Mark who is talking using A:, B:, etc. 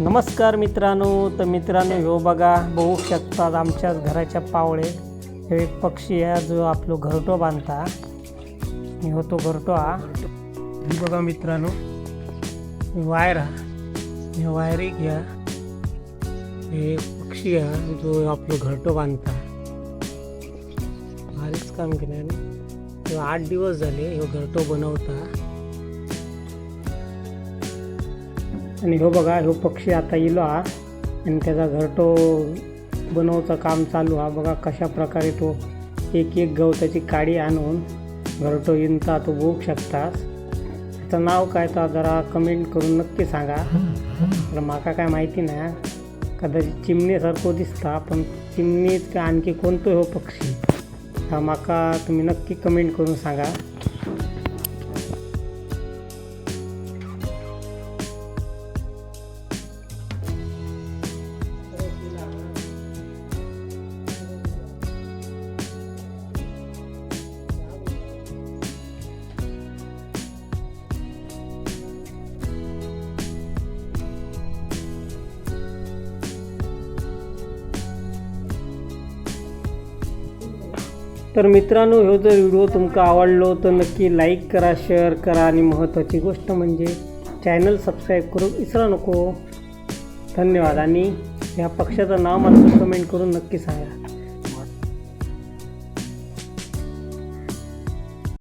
A: नमस्कार मित्रांनो तर मित्रांनो ह्यो बघा बघू शकतात आमच्याच घराच्या पावळे. हे एक पक्षी आहे जो आपलो घरटो बांधता. हो तो घरटो हा. ही बघा मित्रांनो वायर हा. ह्या वायरीक घ्या हे पक्षी हा जो आपलो घरटो बांधता. भारीच काम केलं आठ दिवस झाले ह्यो घरटो बनवता. आणि हो बघा ह्यो पक्षी आता येलो हा आणि त्याचा घरटो बनवचं काम चालू हा बघा कशा प्रकारे तो एक एक गवताची काडी आणून घरटो येता तो बघू शकतास. त्याचं नाव काय तर जरा कमेंट करून नक्की सांगा. तर माका काय माहिती नाही कदाचित चिमणीसारखं दिसता पण चिमणीत आणखी कोणतो हो पक्षी? हा माका तुम्ही नक्की कमेंट करून सांगा. तर मित्रांनो ह्यो जर व्हिडिओ तुमका आवडलो तर नक्की लाईक करा शेअर करा. आणि महत्त्वाची गोष्ट म्हणजे चॅनल सबस्क्राईब करू विसरा नको. धन्यवाद. आणि ह्या पक्षाचं नाव मात्र कमेंट करून नक्की सांगा.